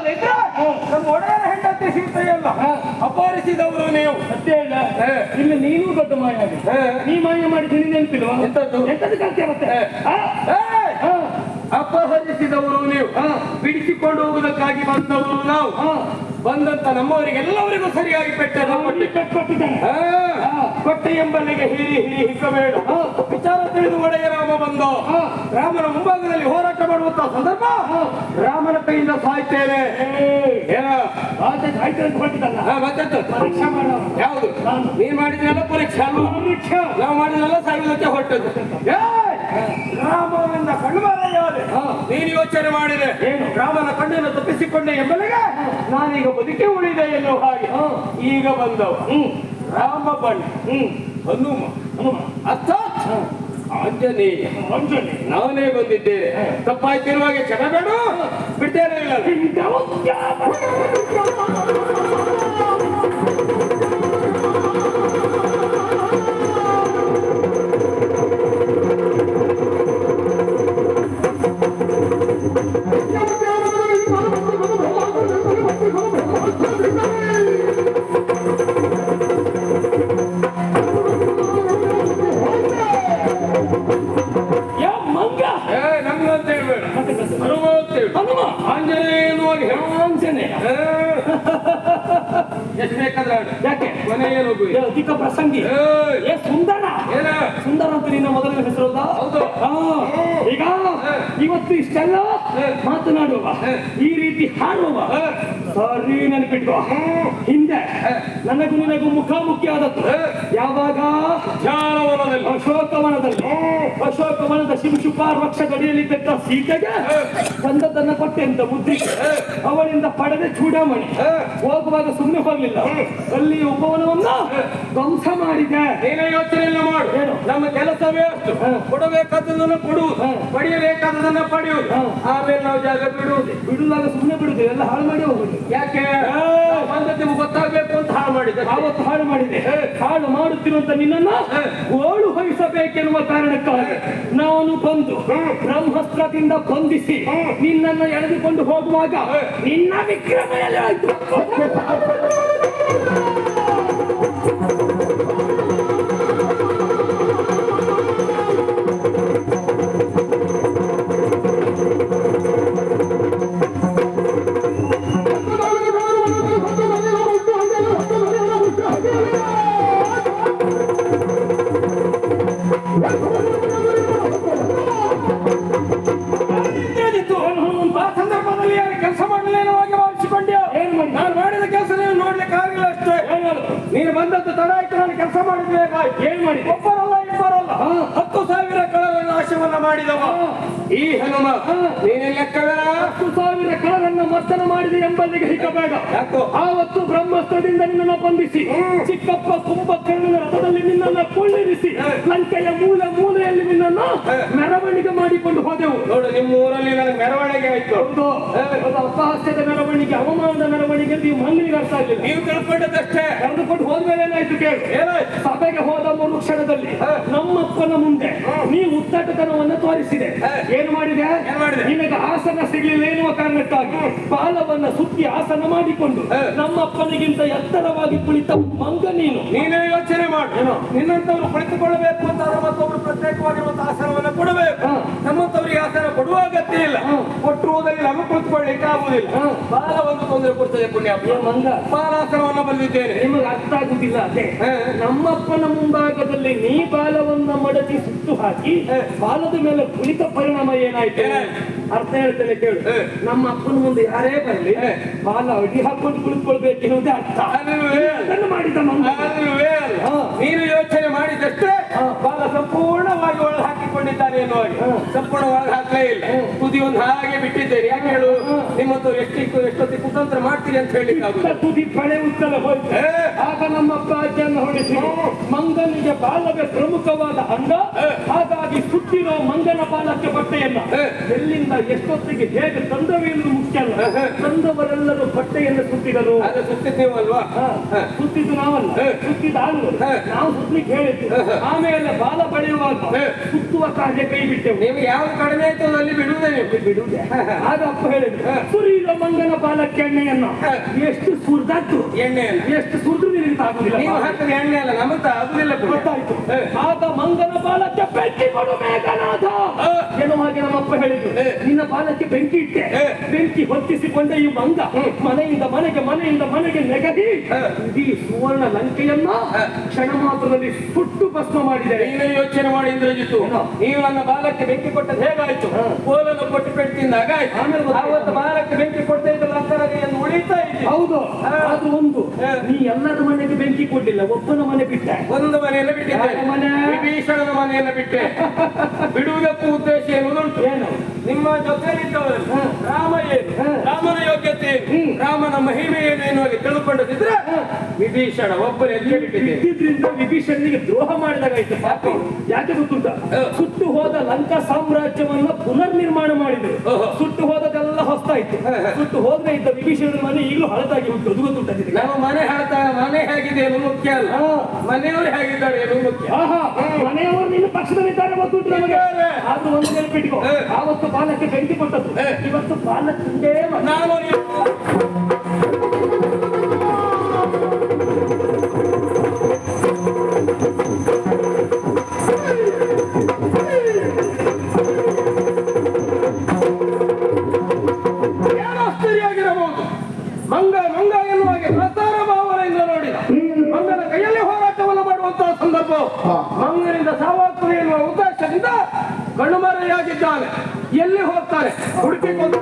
ಅಲ್ಲದಿದ್ರೆ ನಮ್ಮ ಒಡೆಯರ ಹೆಂಡತಿ ಸೀತೆಯಲ್ಲ ಅಪಹರಿಸಿದವರು ನೀವು. ಸತ್ಯ ಇಲ್ಲ ನೀನು ದೊಡ್ಡ ಮಾಯ. ನೀ ಮಾಯ ಮಾಡಿದ ನೀನು ನೆನಪಿಲ್ವಾ? ಎಂತದ್ದು? ಕಲ್ತೆ ಮತ್ತೆ. ಅಪಹರಿಸಿದವರು ನೀವು. ಬಿಡಿಸಿಕೊಂಡು ಹೋಗುವುದಕ್ಕಾಗಿ ಬಂದವರು ನಾವು. ಬಂದಂತ ನಮ್ಮವರಿಗೆಲ್ಲವರಿಗೂ ಸರಿಯಾಗಿ ಪೆಟ್ಟನ್ನು ಕೊಟ್ಟಿ ಕೊಟ್ಟೆ ಎಂಬಲ್ಲಿಗೆ ಹಿರಿ ಹಿರಿ ಹಿಕ್ಕಬೇಡ ವಿಚಾರ ತಿಳಿದು ಒಡೆಯ ರಾಮ ಬಂದು. ರಾಮನ ಮುಂಭಾಗದಲ್ಲಿ ಹೋರಾಟ ಮಾಡುವಂತಹ ಸಂದರ್ಭ. ರಾಮನ ಕೈಯಿಂದ ಸಾಯ್ತೇನೆ. ಏನ? ಆತ ಸಾಯ್ತು ಅಂತ ಹೊರಟಿದ್ದಲ್ಲ ಪರೀಕ್ಷೆ ಯಾವುದು? ನಾನು. ಮಾಡಿದ್ರೆಲ್ಲ ಪರೀಕ್ಷೆ ನಾವು ಮಾಡಿದ್ರೆಲ್ಲ ಸಾಯುವುದಕ್ಕೆ ಹೊರಟದ್ದು ರಾಮನ ಕಣ್ಣು. ನೀನು ಯೋಚನೆ ಮಾಡಿದೆ. ಏನು? ರಾಮನ ಕಣ್ಣನ್ನು ತಪ್ಪಿಸಿಕೊಂಡೆ ಎಂಬಲಿಗೆ ನಾನೀಗ ಬದುಕಿ ಉಳಿದೆ ಎನ್ನುವ ಹಾಗೆ. ಈಗ ಬಂದವ. ರಾಮ ಬಣ್ಣ. ಹ್ಮ್. ಹನುಮ. ಹನುಮ. ಅರ್ಥಾತ್ ಆಂಜನೇಯ. ಆಂಜನೇಯ. ನಾನೇ ಬಂದಿದ್ದೇನೆ ತಪ್ಪಾಯ್ತಿರುವಾಗ ಬೇಡ. ಬಿಡ್ತೇನೆ ಇಲ್ಲ ಆಂಜನೇಯ ಎಷ್ಟು ಬೇಕಾದ್ರೆ ಆಡು. ಯಾಕೆ ಕೊನೆಗೆ ನುಗ್ಗು. ಏ, ಅಧಿಕ ಪ್ರಸಂಗಿ ಏಯ್! ಏ ಸುಂದರ ಏನು? ಸುಂದರ ಅಂತ ನಿನ್ನ ಮೊದಲನೇ ಹೆಸರು ಅಲ್ವಾ? ಹೌದು. ಹಾ. ಈಗ ಇವತ್ತು ಇಷ್ಟೆಲ್ಲ ಮಾತನಾಡುವ ಈ ರೀತಿ ಹಾಡುವ ಸರಿ ನೆನಪಿಟ್ಕೋ. ಹಿಂದೆ. ನನಗೂ ನಿನಗೂ ಮುಖಾಮುಖಿಯಾದದ್ದು. ಯಾವಾಗ? ಅಶೋಕವನದಲ್ಲಿ. ಅಶೋಕವನದ ಶಿವಶುಪಾರ್ ವೃಕ್ಷ ಗಡಿಯಲ್ಲಿದ್ದ ಸೀತೆಗೆ ಬಂದದ್ದನ್ನ ಕೊಟ್ಟೆ ಅಂತ ಬುದ್ಧಿಗೆ ಅವಳಿಂದ ಪಡೆದ ಚೂಡಾಮಣಿ. ಹೋಗುವಾಗ ಸುಮ್ಮನೆ ಹೋಗ್ಲಿಲ್ಲ. ಅಲ್ಲಿ ಉಪವನವನ್ನ ಧ್ವಂಸ ಮಾಡಿದೆ. ಏನೇ ಯೋಚನೆ ಇಲ್ಲ ಮಾಡು. ಏನು? ನಮ್ಮ ಕೆಲಸವೇ ಅಷ್ಟು. ಕೊಡು. ಕೊಡಬೇಕಾದದನ್ನ ಕೊಡುವುದು. ಪಡೆಯಬೇಕಾದದನ್ನ ಪಡೆಯುವುದು ಆಮೇಲೆ ನಾವು ಜಾಗ ಬಿಡುವುದು. ಬಿಡುವಾಗ ಸುಮ್ಮನೆ ಬಿಡುದು ಎಲ್ಲ ಹಾಳು ಮಾಡಿ ಹೋಗುದು ಯಾಕೆ? ನಿಮ್ಗೆ ಗೊತ್ತಾಗ್ಬೇಕು ಅಂತ ಹಾಳು ಮಾಡಿದೆ. ಅವತ್ತು ಹಾಳು ಮಾಡಿದೆ. ಹಾಳು ಮಾಡುತ್ತಿರುವಂತ ನಿನ್ನನ್ನ ಓಳು ಹೊಯಿಸಬೇಕೆನ್ನುವ ಕಾರಣಕ್ಕಾಗಿ ನಾನು ಬಂದು ಬ್ರಹ್ಮಸ್ತ್ರದಿಂದ ಬಂಧಿಸಿ ನಿನ್ನನ್ನು ಎಳೆದುಕೊಂಡು ಹೋಗುವಾಗ ನಿನ್ನ ವಿಕ್ರಮ ಎಲ್ಲಿ ಆಯ್ತು ಮಾಡಿದ್ಬೇಕಾಯ್ತು ಏನ್ ಮಾಡಿ. ಒಬ್ಬರಲ್ಲ ಇಬ್ಬರಲ್ಲ. ಹತ್ತು ಸಾವಿರ ಕಳರ ನಾಶವನ್ನ ಮಾಡಿದವ. ಈ ಹನುಮ ನೀನೇ ಲೆಕ್ಕದ ಹತ್ತು ಸಾವಿರ ಕಳರನ್ನ ಮರ್ತನ ಮಾಡಿದೆ ಎಂಬಲ್ಲಿಗೆ ಹಿಕ್ಕಬೇಡ ಆವತ್ತು ಬ್ರಹ್ಮಸ್ತ್ರದಿಂದ ನಿನ್ನನ್ನು ಬಂಧಿಸಿ ಚಿಕ್ಕಪ್ಪ ಕುಂಭಕರ್ಣನ ರಥದಲ್ಲಿ ನಿನ್ನನ್ನು ಕುಳ್ಳಿರಿಸಿ ಲಂಕೆಯ ಮೂಲ ಮೂಲೆಯಲ್ಲಿ ನಿನ್ನನ್ನು ಮೆರವಣಿಗೆ ಮಾಡಿಕೊಂಡು ಹೋದೆವು. ನೋಡು ನಿಮ್ಮ ಊರಲ್ಲಿ ನನಗೆ ಮೆರವಣಿಗೆ ಆಯ್ತು. ಹೌದು. ಅಪಹಾಸ್ಯದ ಮೆರವಣಿಗೆ ಅವಮಾನದ ಮೆರವಣಿಗೆ ನೀವು ಮಂಗನಿಗೆ ಅರ್ಥ ಆಗಲಿಲ್ಲ. ನೀವು ತಿಳ್ಕೊಂಡದಷ್ಟೇ ಕರೆದುಕೊಂಡು ಹೋದ್ಮೇಲೆ ಏನಾಯ್ತು ಕೇಳಿ. ಸಭೆಗೆ ಹೋದ ಮೂರು ಕ್ಷಣದಲ್ಲಿ ನಮ್ಮಪ್ಪನ ಮುಂದೆ ನೀವು ಉತ್ತಟತನವನ್ನು ತೋರಿಸಿದೆ. ಏನು ಮಾಡಿದೆ? ನಿಮಗೆ ಆಸನ ಸಿಗಲಿಲ್ಲ ಎನ್ನುವ ಕಾರಣಕ್ಕಾಗಿ ಬಾಲವನ್ನ ಸುತ್ತಿ ಆಸನ ಮಾಡಿಕೊಂಡು ನಮ್ಮಪ್ಪನಿಗಿಂತ ಎತ್ತರವಾಗಿ ಕುಳಿತ ಮಂಗ ನೀನು. ನೀನೇ ಯೋಚನೆ ಮಾಡು? ನಿನ್ನಂತವ್ರು ಕುಳಿತುಕೊಳ್ಳಬೇಕು ಅಂತ ಮತ್ತೊಬ್ರು ಪ್ರತ್ಯೇಕವಾಗಿರುವಂತಹ ಆಸನವನ್ನು ಕೊಡಬೇಕು. ನಮ್ಮಂತವ್ರಿಗೆ ಆಸನ ಕೊಡುವ ಅಗತ್ಯ ಇಲ್ಲ. ಕೊಟ್ಟಿರುವುದರಲ್ಲಿ ನಮಗೆ ಕುಳಿತುಕೊಳ್ಳಿಕ್ಕೆ ಆಗುವುದಿಲ್ಲ. ಹಾ. ಬಾಲ ಒಂದು ತೊಂದರೆ ಕೊಡ್ತದೆ ಪುಣ್ಯ ಮಂಗ. ಬಾಲಾಸನವನ್ನು ಬಂದಿದ್ದೇನೆ ನಿಮಗೆ ಅರ್ಥ ಆಗುದಿಲ್ಲ ಅದೇ. ನಮ್ಮಪ್ಪನ ಮುಂಭಾಗದಲ್ಲಿ ನೀ ಬಾಲವನ್ನ ಮಡಚಿ ಸುತ್ತು ಹಾಕಿ ಬಾಲದ ಮೇಲೆ ಕುಳಿತ ಪರಿಣಾಮ ಏನಾಯ್ತು? ಏನಾಯ್ತು? ಅರ್ಥ ಹೇಳ್ತೇನೆ ಕೇಳು. ನಮ್ಮ ಅಪ್ಪನ ಮುಂದೆ ಯಾರೇ ಬರಲಿ. ಬಾಲ ಅಡಿ ಹಾಕೊಂಡು ಕುಳಿತುಕೊಳ್ಬೇಕೆನ್ನುವುದೇ ಅರ್ಥ. ಅದನ್ನು ಮಾಡಿದ. ನೀನು ಯೋಚನೆ ಮಾಡಿದಷ್ಟೇ. ಬಾಲ ಸಂಪೂರ್ಣವಾಗಿ ಒಳಗೆ ಹಾಕಿಕೊಂಡಿದ್ದಾರೆ ಎನ್ನುವ. ಸಂಪೂರ್ಣ ಒಳಗೆ ಹಾಕಲೇ ಇಲ್ಲ. ತುದಿ ಒಂದು ಹಾಗೆ ಬಿಟ್ಟಿದ್ದೇನೆ. ಯಾಕೆ ಹೇಳು? ನಿಮ್ಮದು ಎಷ್ಟು ಎಷ್ಟಿತ್ತು ಕುತಂತ್ರ ಮಾಡ್ತೀರಿ ಅಂತ ಹೇಳಿ ತುದಿ ಬಳೆ ಉತ್ತಲ ಹೋಯ್ತು. ಆಗ ನಮ್ಮ ಅಪ್ಪ ಅಜ್ಜನ್ನು ಹೊಡಿಸಿ ಮಂಗನಿಗೆ ಬಾಲವೇ ಪ್ರಮುಖವಾದ ಅಂಗ. ಹಾ. ಹಾಗಾಗಿ ಸುತ್ತಿರೋ ಮಂಗನ ಬಾಲಕ್ಕೆ ಬಟ್ಟೆಯನ್ನ. ಎಲ್ಲಿಂದ ಎಷ್ಟೊತ್ತಿಗೆ ಹೇಗೆ ತಂದವೆ ಎನ್ನುವುದು ಮುಖ್ಯ ಅಲ್ಲ. ತಂದವರೆಲ್ಲರೂ ಬಟ್ಟೆಯನ್ನು ಸುತ್ತಿದರು. ಸುತ್ತಿದ್ದೀವಲ್ವಾ? ಸುತ್ತಿದ್ದು ನಾವಲ್ಲ. ಸುತ್ತಿದ ಆಳುಗಳು ನಾವು ಸುತ್ತಲಿಕ್ಕೆ ಹೇಳಿದ್ದು. ಆಮೇಲೆ ಬಾಲ ಬೆಳೆಯುವಾಗ ಸುತ್ತುವ ಕಾರ್ಯ ಕೈ ಬಿಟ್ಟೆವು. ನೀವು ಯಾವ ಕಡಿಮೆ ಆಯ್ತು ಅಲ್ಲಿ ಬಿಡುವುದೇ ಬಿಡುವುದೇ. ಆಗ ಅಪ್ಪ ಹೇಳಿದ್ರು ಸುರಿದ ಮಂಗನ ಬಾಲಕ್ಕೆ ಎಣ್ಣೆಯನ್ನು ಎಷ್ಟು ಸುರಿದದ್ದು? ಎಣ್ಣೆ ಎಷ್ಟು ಸುರಿದು ನಿನಗೆ ತಾಗುದಿಲ್ಲ. ನೀವು ಹಾಕಿದ ಎಣ್ಣೆ ಅಲ್ಲ ನಮ್ಮ ಆಗುದಿಲ್ಲ ಪುಣ್ಯ. ಗೊತ್ತಾಯ್ತು. ಆಗ ಮಂಗನ ಬಾಲಕ್ಕೆ ಬೆಂಕಿ ಕೊಡು ಮೇಘನಾಥ. ಏನು ಹಾಗೆ ನಮ್ಮಪ್ಪ ಹೇಳಿದ್ರು. ನಿನ್ನ ಬಾಲಕ್ಕೆ ಬೆಂಕಿ ಇಟ್ಟೆ. ಬೆಂಕಿ ಹೊತ್ತಿಸಿಕೊಂಡ ಈ ಮಂಗ. ಮನೆಯಿಂದ ಮನೆಗೆ ಮನೆಯಿಂದ ಮನೆಗೆ ನೆಗದಿ. ಇಡೀ ಸುವರ್ಣ ಲಂಕೆಯನ್ನ ಕ್ಷಣ ಮಾತ್ರದಲ್ಲಿ ಸುಟ್ಟು ಭಸ್ಮ ಮಾಡಿದೆ. ನೀನು ಯೋಚನೆ ಮಾಡಿ ಇಂದ್ರಜಿತ್ತು? ನೀವು ನನ್ನ ಬಾಲಕ್ಕೆ ಬೆಂಕಿ ಕೊಟ್ಟದ್ದು ಹೇಗಾಯ್ತು? ಕೋಲನ್ನು ಕೊಟ್ಟು ಪೆಟ್ಟಿಂದಾಗ ಆಯ್ತು ಆಮೇಲೆ ಗೊತ್ತಾಯ್ತು. ಆವತ್ತು ಬಾಲಕ್ಕೆ ಬೆಂಕಿ ಕೊಡ್ತಾ ಇದ್ದಲ್ಲ ಎಂದು ಉಳಿತಾ ಇದೆ ಹೌದು. ಅದು ಒಂದು. ನೀ ಎಲ್ಲರ ಮನೆಗೆ ಬೆಂಕಿ ಕೊಡ್ಲಿಲ್ಲ. ಒಬ್ಬನ ಮನೆ ಬಿಟ್ಟೆ. ಒಂದು ಮನೆಯನ್ನು ಬಿಟ್ಟಿದ್ದೆ? ವಿಭೀಷಣನ ಮನೆಯನ್ನು ಬಿಟ್ಟೆ. ಬಿಡುವುದಕ್ಕೂ ಉದ್ದೇಶ ಎನ್ನುವುದುಂಟು ಏನು? ನಿಮ್ಮ ಜೊತೆಯಲ್ಲಿದ್ದವರು. ರಾಮ ಏನು? ರಾಮನ ಯೋಗ್ಯತೆ ಏನು? ರಾಮನ ಮಹಿಮೆ ಏನು ಎನ್ನುವಾಗಿ ತಿಳ್ಕೊಂಡಿದ್ರೆ ವಿಭೀಷಣ ಒಬ್ಬರು ಎಲ್ಲಿ ಬಿಟ್ಟಿದ್ರಿಂದ ವಿಭೀಷಣನಿಗೆ ದ್ರೋಹ ಮಾಡಿದಾಗಾಯ್ತು ಪಾಪ ಯಾಕೆ ಗೊತ್ತುಂಟ? ಸುಟ್ಟು ಹೋದ ಲಂಕಾ ಸಾಮ್ರಾಜ್ಯವನ್ನು ಪುನರ್ ನಿರ್ಮಾಣ ಮಾಡಿದ್ರು. ಸುಟ್ಟು ಹೋದದೆಲ್ಲ ಹೊಸ್ತಾಯ್ತು ಸುಟ್ಟು ಹೋದ್ರೆ ಇದ್ದ ವಿಭೀಷಣ ಮನೆ ಈಗಲೂ ಹಳತಾಗಿ ಉಂಟು ಅದು ಗೊತ್ತುಂಟ? ನಮ್ಮ ಮನೆ ಹಳತ ಮನೆ ಹೇಗಿದೆ ಏನು ಮುಖ್ಯ ಅಲ್ಲ. ಮನೆಯವರು ಹೇಗಿದ್ದಾರೆ ಏನು ಮುಖ್ಯ. ಆಹಾ, ಮನೆಯವರು ನಿನ್ನ ಪಕ್ಷದಲ್ಲಿದ್ದಾರೆ ಗೊತ್ತುಂಟು ನಮಗೆ ಅದು ಒಂದು ನೆನಪಿಟ್ಕೋ. ಆವತ್ತು ಬಾಲಕ್ಕೆ ಬೆಂಕಿ ಕೊಟ್ಟದ್ದು. ಇವತ್ತು ಬಾಲಕ್ಕೆ ತಿಂದೇ. ನಾನು ಕಣ್ಣುಮರೆಯಾಗಿದ್ದಾನೆ ಎಲ್ಲಿ ಹೋಗ್ತಾರೆ? ಹುಡುಕಿಕೊಂಡು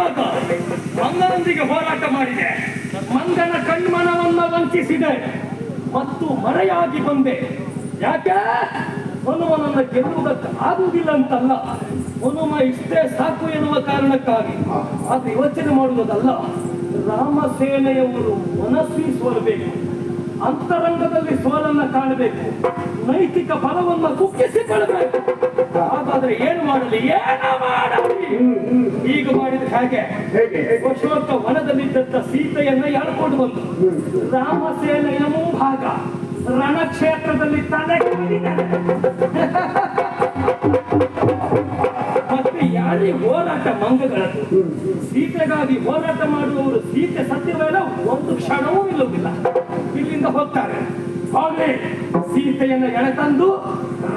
ಮಂಗನೊಂದಿಗೆ ಹೋರಾಟ ಮಾಡಿದೆ. ಮಂಗನ ಕಣ್ಮನವನ್ನ ವಂಚಿಸಿದೆ. ಮತ್ತು ಮರೆಯಾಗಿ ಬಂದೆ. ಯಾಕೆ? ಹನುಮನನ್ನ ಗೆಲ್ಲುವುದಕ್ಕೆ ಆಗುವುದಿಲ್ಲ ಅಂತಲ್ಲ. ಹನುಮ ಇಷ್ಟೇ ಸಾಕು ಎನ್ನುವ ಕಾರಣಕ್ಕಾಗಿ. ಅದು ಯೋಚನೆ ಮಾಡುವುದಲ್ಲ. ರಾಮಸೇನೆಯವರು ಮನಸ್ಸಿ ಸೋಲಬೇಕು. ಅಂತರಂಗದಲ್ಲಿ ಸೋಲನ್ನ ಕಾಣಬೇಕು. ನೈತಿಕ ಬಲವನ್ನ ಕುಗ್ಗಿಸಿಕೊಳ್ಳಬೇಕು ಹಾಗಾದ್ರೆ ಏನು ಮಾಡಲಿ? ಏನು ಮಾಡಲಿ? ಈಗ ಮಾಡಿದ ಹಾಗೆ ಅಶೋಕ ವನದಲ್ಲಿದ್ದಂತ ಸೀತೆಯನ್ನ ಎಳ್ಕೊಂಡು ಬಂದು ರಾಮಸೇನೆಯ ಮುಂಭಾಗ ರಣಕ್ಷೇತ್ರದಲ್ಲಿ ತಲೆ. ಮತ್ತೆ ಯಾರಿಗೆ ಹೋರಾಟ ಮಂಗಗಳದ್ದು ಸೀತೆಗಾಗಿ ಹೋರಾಟ ಮಾಡುವವರು ಸೀತೆ ಸತ್ಯವೇಳ ಒಂದು ಕ್ಷಣವೂ ಇಲ್ಲವಿಲ್ಲ ಇಲ್ಲಿಂದ ಹೋಗ್ತಾರೆ. ಸೀತೆಯನ್ನು ಎಳೆತಂದು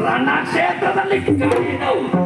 ರಣಕ್ಷೇತ್ರದಲ್ಲಿ ಕಾಡಿದವು